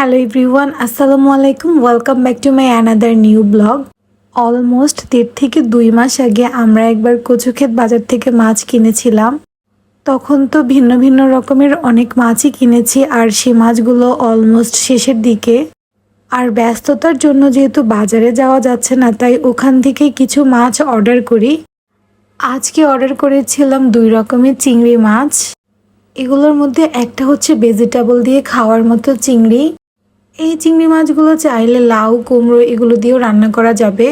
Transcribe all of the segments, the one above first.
Hello everyone আসসালামু আলাইকুম welcome back to my another new blog almost দেড় থেকে দুই মাস আগে আমরা একবার কচুক্ষেত বাজার থেকে মাছ কিনেছিলাম। তখন তো ভিন্ন ভিন্ন রকমের অনেক মাছই কিনেছি আর সেই মাছগুলো অলমোস্ট শেষের দিকে। আর ব্যস্ততার জন্য যেহেতু বাজারে যাওয়া যাচ্ছে না, তাই ওখান থেকে কিছু মাছ অর্ডার করি। আজকে অর্ডার করেছিলাম দুই রকমের চিংড়ি মাছ। এগুলোর মধ্যে একটা হচ্ছে ভেজিটেবল দিয়ে খাওয়ার মতো চিংড়ি এই চিংড়ি মাছগুলো চাইলে লাউ, কুমড়ো এগুলো দিয়েও রান্না করা যাবে।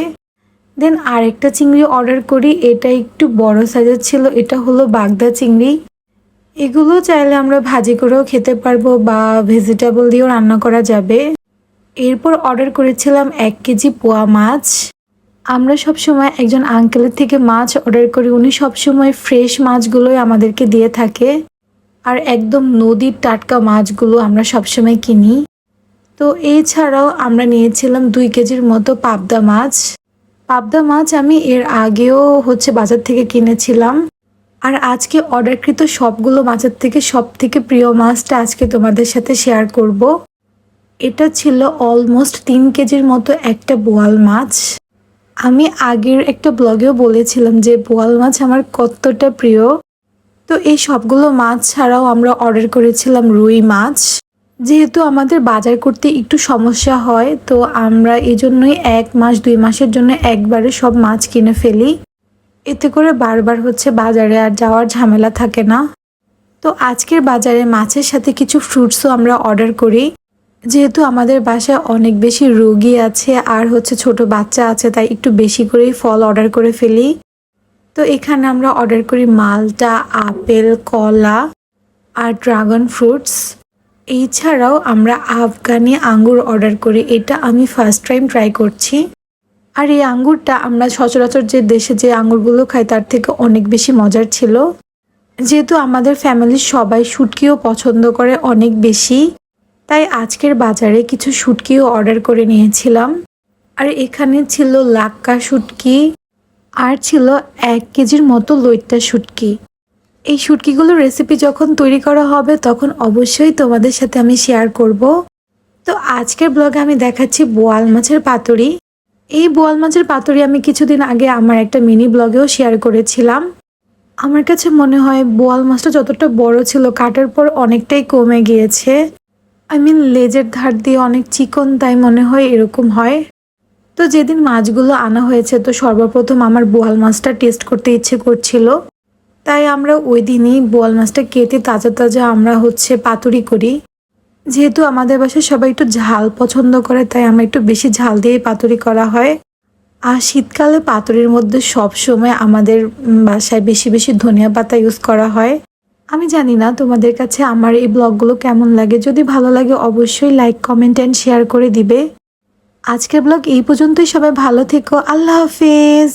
দেন আরেকটা চিংড়ি অর্ডার করি, এটা একটু বড় সাইজের ছিল, এটা হলো বাগদা চিংড়ি। এগুলো চাইলে আমরা ভাজি করেও খেতে পারব বা ভেজিটেবল দিয়েও রান্না করা যাবে। এরপর অর্ডার করেছিলাম এক কেজি পোয়া মাছ। আমরা সব সময় একজন আঙ্কেলের থেকে মাছ অর্ডার করি, উনি সবসময় ফ্রেশ মাছগুলোই আমাদেরকে দিয়ে থাকে। আর একদম নদীর টাটকা মাছগুলো আমরা সবসময় কিনি। তো এছাড়াও আমরা নিয়েছিলাম দুই কেজির মতো পাবদা মাছ। পাবদা মাছ আমি এর আগেও হচ্ছে বাজার থেকে কিনেছিলাম। আর আজকে অর্ডারকৃত সবগুলো মাছের থেকে সব থেকে প্রিয় মাছটা আজকে তোমাদের সাথে শেয়ার করব। এটা ছিল অলমোস্ট তিন কেজির মতো একটা বোয়াল মাছ। আমি আগের একটা ব্লগেও বলেছিলাম যে বোয়াল মাছ আমার কতটা প্রিয়। তো এই সবগুলো মাছ ছাড়াও আমরা অর্ডার করেছিলাম রুই মাছ। যেহেতু আমাদের বাজার করতে একটু সমস্যা হয়, তো আমরা এজন্যই এক মাস, দুই মাসের জন্য একবারে সব মাছ কিনে ফেলি। এতে করে বারবার হচ্ছে বাজারে আর যাওয়ার ঝামেলা থাকে না। তো আজকের বাজারে মাছের সাথে কিছু ফ্রুটসও আমরা অর্ডার করি। যেহেতু আমাদের বাসায় অনেক বেশি রোগী আছে আর হচ্ছে ছোট বাচ্চা আছে, তাই একটু বেশি করেই ফল অর্ডার করে ফেলি। তো এখানে আমরা অর্ডার করি মালটা, আপেল, কলা আর ড্রাগন ফ্রুটস এছাড়াও আমরা আফগানি আঙ্গুর অর্ডার করি, এটা আমি ফার্স্ট টাইম ট্রাই করছি। আর এই আঙ্গুরটা আমরা সচরাচর যে দেশে যে আঙ্গুরগুলো খাই, তার থেকে অনেক বেশি মজার ছিল। যেহেতু আমাদের ফ্যামিলির সবাই শুটকিও পছন্দ করে অনেক বেশি, তাই আজকের বাজারে কিছু শুটকিও অর্ডার করে নিয়েছিলাম। আর এখানে ছিল লাক্কা শুটকি, আর ছিল এক কেজির মতো লইট্টা শুটকি। এই শুটকিগুলোর রেসিপি যখন তৈরি করা হবে, তখন অবশ্যই তোমাদের সাথে আমি শেয়ার করব। তো আজকের ব্লগে আমি দেখাচ্ছি বোয়াল মাছের পাতুরি। এই বোয়াল মাছের পাতুরি আমি কিছুদিন আগে আমার একটা মিনি ব্লগেও শেয়ার করেছিলাম। আমার কাছে মনে হয় বোয়াল মাছটা যতটা বড় ছিল, কাটার পর অনেকটাই কমে গিয়েছে। আই মিন লেজের ধার দিয়ে অনেক চিকন, তাই মনে হয় এরকম হয়। তো যেদিন মাছগুলো আনা হয়েছে, তো সর্বপ্রথম আমার বোয়াল মাছটা টেস্ট করতে ইচ্ছে করছিল। তাই আমরা ওই দিনই বোয়াল মাছটা কেটে তাজা তাজা আমরা হচ্ছে পাতুরি করি। যেহেতু আমাদের বাসায় সবাই একটু ঝাল পছন্দ করে, তাই আমরা একটু বেশি ঝাল দিয়েই পাতুরি করা হয়। আর শীতকালে পাতুরির মধ্যে সব সময় আমাদের বাসায় বেশি বেশি ধনিয়া পাতা ইউজ করা হয়। আমি জানি না তোমাদের কাছে আমার এই ব্লগগুলো কেমন লাগে। যদি ভালো লাগে অবশ্যই লাইক কমেন্ট অ্যান্ড শেয়ার করে দিবে। আজকের ব্লগ এই পর্যন্তই। সবাই ভালো থেকো। আল্লাহ হাফেজ।